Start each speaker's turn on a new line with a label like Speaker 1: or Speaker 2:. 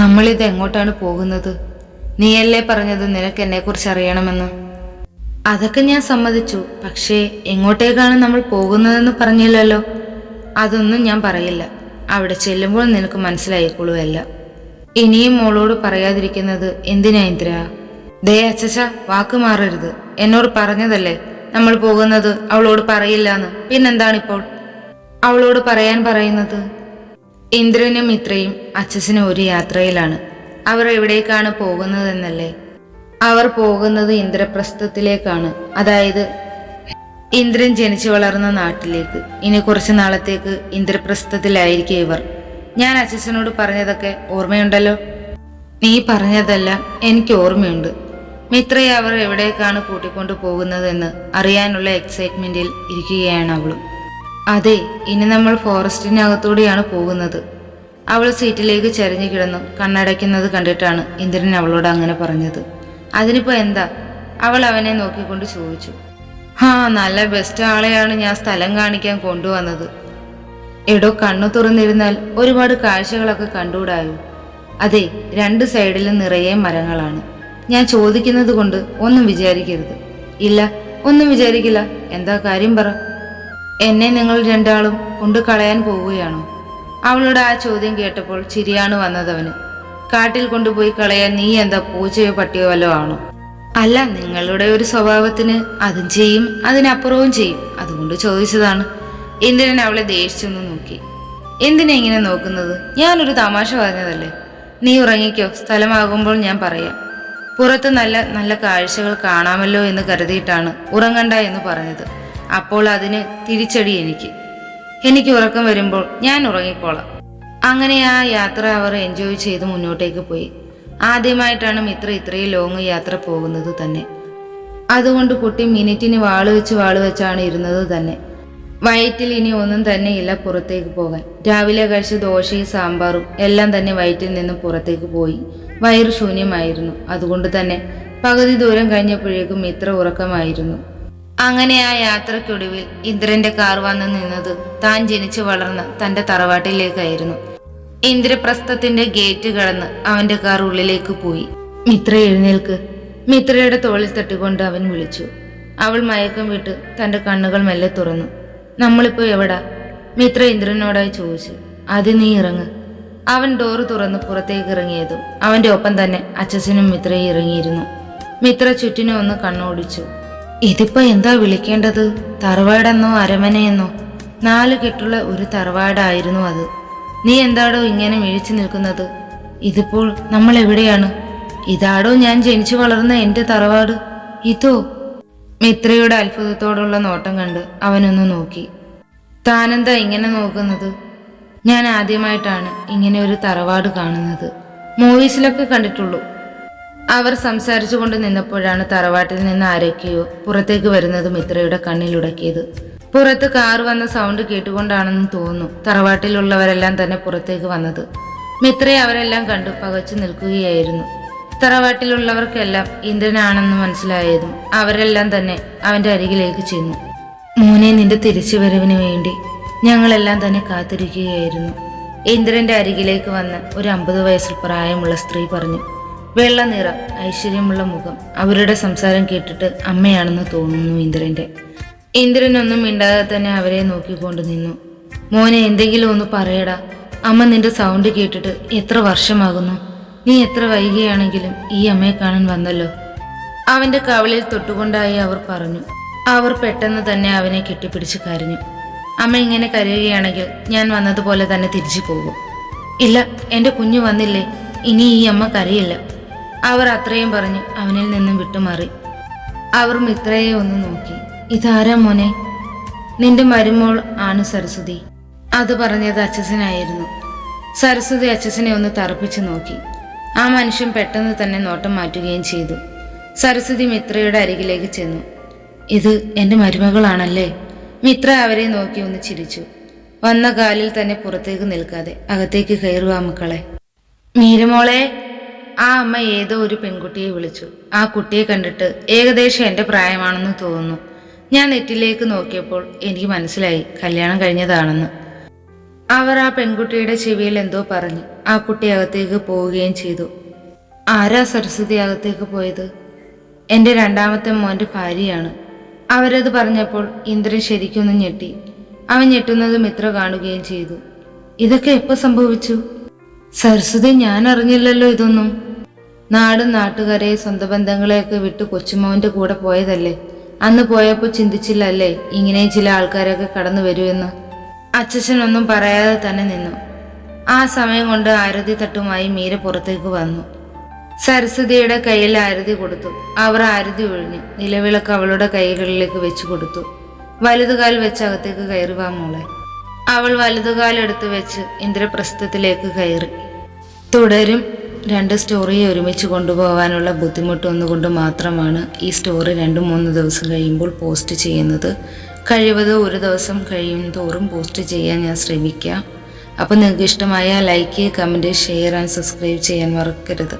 Speaker 1: നമ്മളിത് എങ്ങോട്ടാണ് പോകുന്നത്? നീയല്ലേ പറഞ്ഞത് നിനക്ക് എന്നെക്കുറിച്ച് അറിയണമെന്ന്? അതൊക്കെ ഞാൻ സമ്മതിച്ചു. പക്ഷേ എങ്ങോട്ടേക്കാണ് നമ്മൾ പോകുന്നതെന്ന് പറഞ്ഞില്ലല്ലോ? അതൊന്നും ഞാൻ പറയില്ല. അവിടെ ചെല്ലുമ്പോൾ നിനക്ക് മനസ്സിലായിക്കൊള്ളുവല്ല ഇനിയും മോളോട് പറയാതിരിക്കുന്നത് എന്തിനാ ഇന്ദ്ര? ദേ അച്ചച്ച വാക്ക് മാറരുത്. എന്നോട് പറഞ്ഞതല്ലേ നമ്മൾ പോകുന്നത്? അവളോട് പറയില്ലാന്ന്. പിന്നെന്താണിപ്പോൾ? അവളോട് പറയാൻ പറയുന്നത്? ഇന്ദ്രനും മിത്രയും അച്ഛനും ഒരു യാത്രയിലാണ്. അവർ എവിടേക്കാണ് പോകുന്നതെന്നല്ലേ? അവർ പോകുന്നത് ഇന്ദ്രപ്രസ്ഥത്തിലേക്കാണ്. അതായത് ഇന്ദ്രൻ ജനിച്ചു വളർന്ന നാട്ടിലേക്ക്. ഇനി കുറച്ചു നാളത്തേക്ക് ഇന്ദ്രപ്രസ്ഥത്തിലായിരിക്കും ഇവർ. ഞാൻ അച്ഛനോട് പറഞ്ഞതൊക്കെ ഓർമ്മയുണ്ടല്ലോ? നീ പറഞ്ഞതെല്ലാം എനിക്ക് ഓർമ്മയുണ്ട്. മിത്രയെ അവർ എവിടേക്കാണ് കൂട്ടിക്കൊണ്ടു പോകുന്നതെന്ന് അറിയാനുള്ള എക്സൈറ്റ്മെന്റിൽ ഇരിക്കുകയാണ് അവളും. അതെ ഇനി നമ്മൾ ഫോറസ്റ്റിനകത്തൂടെയാണ് പോകുന്നത്. അവൾ സീറ്റിലേക്ക് ചരിഞ്ഞു കിടന്നു കണ്ണടയ്ക്കുന്നത് കണ്ടിട്ടാണ് ഇന്ദ്രൻ അവളോട് അങ്ങനെ പറഞ്ഞത്. അതിനിപ്പോ എന്താ? അവൾ അവനെ നോക്കിക്കൊണ്ട് ചോദിച്ചു. ഹാ നല്ല ബെസ്റ്റ് ആളെയാണ് ഞാൻ സ്ഥലം കാണിക്കാൻ കൊണ്ടുവന്നത്. എടോ കണ്ണു തുറന്നിരുന്നാൽ ഒരുപാട് കാഴ്ചകളൊക്കെ കണ്ടുകൂടായോ? അതെ രണ്ട് സൈഡിലും നിറയെ മരങ്ങളാണ്. ഞാൻ ചോദിക്കുന്നത് കൊണ്ട് ഒന്നും വിചാരിക്കരുത്. ഇല്ല ഒന്നും വിചാരിക്കില്ല. എന്താ കാര്യം പറ. എന്നെ നിങ്ങൾ രണ്ടാളും കൊണ്ടു കളയാൻ പോവുകയാണോ? അവളുടെ ആ ചോദ്യം കേട്ടപ്പോൾ ചിരിയാണ് വന്നതവന്. കാട്ടിൽ കൊണ്ടുപോയി കളയാൻ നീ എന്താ പൂച്ചയോ പട്ടിയോ വല്ലോ ആണോ? അല്ല നിങ്ങളുടെ ഒരു സ്വഭാവത്തിന് അതും ചെയ്യും അതിനപ്പുറവും ചെയ്യും. അതുകൊണ്ട് ചോദിച്ചതാണ്. ഇന്ദ്രൻ അവളെ ദേഷിച്ചൊന്ന് നോക്കി. എന്തിനാ ഇങ്ങനെ നോക്കുന്നത്? ഞാനൊരു തമാശ പറഞ്ഞതല്ലേ? നീ ഉറങ്ങിക്കോ സ്ഥലമാകുമ്പോൾ ഞാൻ പറയാം. പുറത്ത് നല്ല നല്ല കാഴ്ചകൾ കാണാമല്ലോ എന്ന് കരുതിയിട്ടാണ് ഉറങ്ങണ്ട എന്ന് പറഞ്ഞത്. അപ്പോൾ അതിന് തിരിച്ചടി എനിക്ക്. എനിക്ക് ഉറക്കം വരുമ്പോൾ ഞാൻ ഉറങ്ങിക്കോളാം. അങ്ങനെ ആ യാത്ര അവർ എൻജോയ് ചെയ്ത് മുന്നോട്ടേക്ക് പോയി. ആദ്യമായിട്ടാണ് മിത്ര ഇത്രയും ലോങ് യാത്ര പോകുന്നത് തന്നെ. അതുകൊണ്ട് കുട്ടി മിനിറ്റിന് വാൾ വെച്ച് വാൾ വെച്ചാണ് ഇരുന്നത് തന്നെ. വയറ്റിൽ ഇനി ഒന്നും തന്നെ ഇല്ല പുറത്തേക്ക് പോകാൻ. രാവിലെ കഴിച്ച ദോശയും സാമ്പാറും എല്ലാം തന്നെ വയറ്റിൽ നിന്ന് പുറത്തേക്ക് പോയി. വയറ് ശൂന്യമായിരുന്നു. അതുകൊണ്ട് തന്നെ പകുതി ദൂരം കഴിഞ്ഞപ്പോഴേക്കും മിത്ര ഉറക്കമായിരുന്നു. അങ്ങനെ ആ യാത്രയ്ക്കൊടുവിൽ ഇന്ദ്രന്റെ കാർ വന്ന് നിന്നത് താൻ ജനിച്ചു വളർന്ന തന്റെ തറവാട്ടിലേക്കായിരുന്നു. ഇന്ദ്രപ്രസ്ഥത്തിന്റെ ഗേറ്റ് കടന്ന് അവന്റെ കാർ ഉള്ളിലേക്ക് പോയി. മിത്ര എഴുന്നേൽക്ക്. മിത്രയുടെ തോളിൽ തട്ടിക്കൊണ്ട് അവൻ വിളിച്ചു. അവൾ മയക്കം വിട്ട് തന്റെ കണ്ണുകൾ മെല്ലെ തുറന്നു. നമ്മളിപ്പോ എവിടാ? മിത്ര ഇന്ദ്രനോടായി ചോദിച്ചു. അത് നീ ഇറങ്ങ്. അവൻ ഡോറ് തുറന്ന് പുറത്തേക്ക് ഇറങ്ങിയതും അവന്റെ ഒപ്പം തന്നെ അച്ഛനും മിത്രയും ഇറങ്ങിയിരുന്നു. മിത്ര ചുറ്റിനും ഒന്ന് കണ്ണോടിച്ചു. ഇതിപ്പോ എന്താ വിളിക്കേണ്ടത്? തറവാടെന്നോ അരമനയെന്നോ? നാല് കെട്ടുള്ള ഒരു തറവാടായിരുന്നു അത്. നീ എന്താടോ ഇങ്ങനെ മിഴിച്ചു നിൽക്കുന്നത്? ഇതിപ്പോൾ നമ്മൾ എവിടെയാണ്? ഇതാടോ ഞാൻ ജനിച്ചു വളർന്ന എന്റെ തറവാട്? ഇതോ? മിത്രയുടെ അത്ഭുതത്തോടുള്ള നോട്ടം കണ്ട് അവനൊന്ന് നോക്കി. താനെന്താ ഇങ്ങനെ നോക്കുന്നത്? ഞാൻ ആദ്യമായിട്ടാണ് ഇങ്ങനെ ഒരു തറവാട് കാണുന്നത്. മൂവീസിലൊക്കെ കണ്ടിട്ടുള്ളൂ. അവർ സംസാരിച്ചു കൊണ്ട് നിന്നപ്പോഴാണ് തറവാട്ടിൽ നിന്ന് ആരൊക്കെയോ പുറത്തേക്ക് വരുന്നത് മിത്രയുടെ കണ്ണിലുടക്കിയത് പുറത്ത് കാർ വന്ന സൗണ്ട് കേട്ടുകൊണ്ടാണെന്ന് തോന്നുന്നു തറവാട്ടിലുള്ളവരെല്ലാം തന്നെ പുറത്തേക്ക് വന്നത്. മിത്രയെ അവരെല്ലാം കണ്ടു പകച്ചു നിൽക്കുകയായിരുന്നു. തറവാട്ടിലുള്ളവർക്കെല്ലാം ഇന്ദ്രനാണെന്ന് മനസ്സിലായതും അവരെല്ലാം തന്നെ അവന്റെ അരികിലേക്ക് ചെന്നു. മോനെ നിന്റെ തിരിച്ചുവരവിന് വേണ്ടി ഞങ്ങളെല്ലാം തന്നെ കാത്തിരിക്കുകയായിരുന്നു ഇന്ദ്രന്റെ അരികിലേക്ക് വന്ന് ഒരു അമ്പത് വയസ്സിൽ പ്രായമുള്ള സ്ത്രീ പറഞ്ഞു. വെള്ള നിറം ഐശ്വര്യമുള്ള മുഖം. അവരുടെ സംസാരം കേട്ടിട്ട് അമ്മയാണെന്ന് തോന്നുന്നു ഇന്ദ്രന്റെ. ഇന്ദ്രനൊന്നും മിണ്ടാതെ തന്നെ അവരെ നോക്കിക്കൊണ്ട് നിന്നു. മോനെ എന്തെങ്കിലും ഒന്ന് പറയടാ. അമ്മ നിന്റെ സൗണ്ട് കേട്ടിട്ട് എത്ര വർഷമാകുന്നു? നീ എത്ര വൈകിയാണെങ്കിലും ഈ അമ്മയെ കാണാൻ വന്നല്ലോ. അവന്റെ കവളിൽ തൊട്ടുകൊണ്ടായി അവർ പറഞ്ഞു. അവർ പെട്ടെന്ന് തന്നെ അവനെ കെട്ടിപ്പിടിച്ച് കരഞ്ഞു. അമ്മ ഇങ്ങനെ കരയുകയാണെങ്കിൽ ഞാൻ വന്നതുപോലെ തന്നെ തിരിച്ചു പോകും. ഇല്ല എന്റെ കുഞ്ഞു വന്നില്ലേ. ഇനി ഈ അമ്മ കരയില്ല. അവർ അത്രയും പറഞ്ഞ് അവനിൽ നിന്നും വിട്ടുമാറി. അവർ മിത്രയെ ഒന്ന് നോക്കി. ഇതാരാ മോനെ? നിന്റെ മരുമോൾ ആണ് സരസ്വതി. അത് പറഞ്ഞത് അച്ഛസനായിരുന്നു. സരസ്വതി അച്ഛസനെ ഒന്ന് തറപ്പിച്ചു നോക്കി. ആ മനുഷ്യൻ പെട്ടെന്ന് തന്നെ നോട്ടം മാറ്റുകയും ചെയ്തു. സരസ്വതി മിത്രയുടെ അരികിലേക്ക് ചെന്നു. ഇത് എന്റെ മരുമകളാണല്ലേ? മിത്ര അവരെ നോക്കി ഒന്ന് ചിരിച്ചു. വന്ന കാലിൽ തന്നെ പുറത്തേക്ക് നിൽക്കാതെ അകത്തേക്ക് കയറുക മക്കളെ. മീരമോളെ ആ അമ്മ ഏതോ ഒരു പെൺകുട്ടിയെ വിളിച്ചു. ആ കുട്ടിയെ കണ്ടിട്ട് ഏകദേശം എന്റെ പ്രായമാണെന്ന് തോന്നുന്നു. ഞാൻ നെറ്റിലേക്ക് നോക്കിയപ്പോൾ എനിക്ക് മനസ്സിലായി കല്യാണം കഴിഞ്ഞതാണെന്ന്. അവർ ആ പെൺകുട്ടിയുടെ ചെവിയിൽ എന്തോ പറഞ്ഞു. ആ കുട്ടി അകത്തേക്ക് പോവുകയും ചെയ്തു. ആരാ സരസ്വതി അകത്തേക്ക് പോയത്? എന്റെ രണ്ടാമത്തെ മോന്റെ ഭാര്യയാണ്. അവരത് പറഞ്ഞപ്പോൾ ഇന്ദ്രൻ ശരിക്കൊന്ന് ഞെട്ടി. അവൻ ഞെട്ടുന്നത് മിത്ര കാണുകയും ചെയ്തു. ഇതൊക്കെ എപ്പോൾ സംഭവിച്ചു? സരസ്വതി ഞാൻ അറിഞ്ഞില്ലല്ലോ ഇതൊന്നും. നാടും നാട്ടുകാരെ സ്വന്തം ബന്ധങ്ങളെയൊക്കെ വിട്ട് കൊച്ചുമോന്റെ കൂടെ പോയതല്ലേ? അന്ന് പോയപ്പോൾ ചിന്തിച്ചില്ലല്ലേ? ഇങ്ങനെ ചില ആൾക്കാരൊക്കെ കടന്നു വരുമെന്ന്. അച്ഛനൊന്നും പറയാതെ തന്നെ നിന്നു. ആ സമയം കൊണ്ട് ആരതി തട്ടുമായി മീര പുറത്തേക്ക് വന്നു. സരസ്വതിയുടെ കയ്യിൽ ആരതി കൊടുത്തു. അവർ ആരതി ഒഴിഞ്ഞു. നിലവിളക്ക് അവളുടെ കൈകളിലേക്ക് വെച്ചു കൊടുത്തു. വലതുകാൽ വെച്ച് അകത്തേക്ക് കയറി വാ മോളെ. അവൾ വലതുകാലെടുത്ത് വെച്ച് ഇന്ദ്രപ്രസ്ഥത്തിലേക്ക് കയറി. തുടരും. രണ്ട് സ്റ്റോറിയെ ഒരുമിച്ച് കൊണ്ടുപോകാനുള്ള ബുദ്ധിമുട്ട് ഒന്നുകൊണ്ട് മാത്രമാണ് ഈ സ്റ്റോറി രണ്ട് മൂന്ന് ദിവസം കഴിയുമ്പോൾ പോസ്റ്റ് ചെയ്യുന്നത്. കഴിവത് ഒരു ദിവസം കഴിയും തോറും പോസ്റ്റ് ചെയ്യാൻ ഞാൻ ശ്രമിക്കാം. അപ്പോൾ നിങ്ങൾക്ക് ഇഷ്ടമായ like comment share and subscribe ചെയ്യാൻ മറക്കരുത്.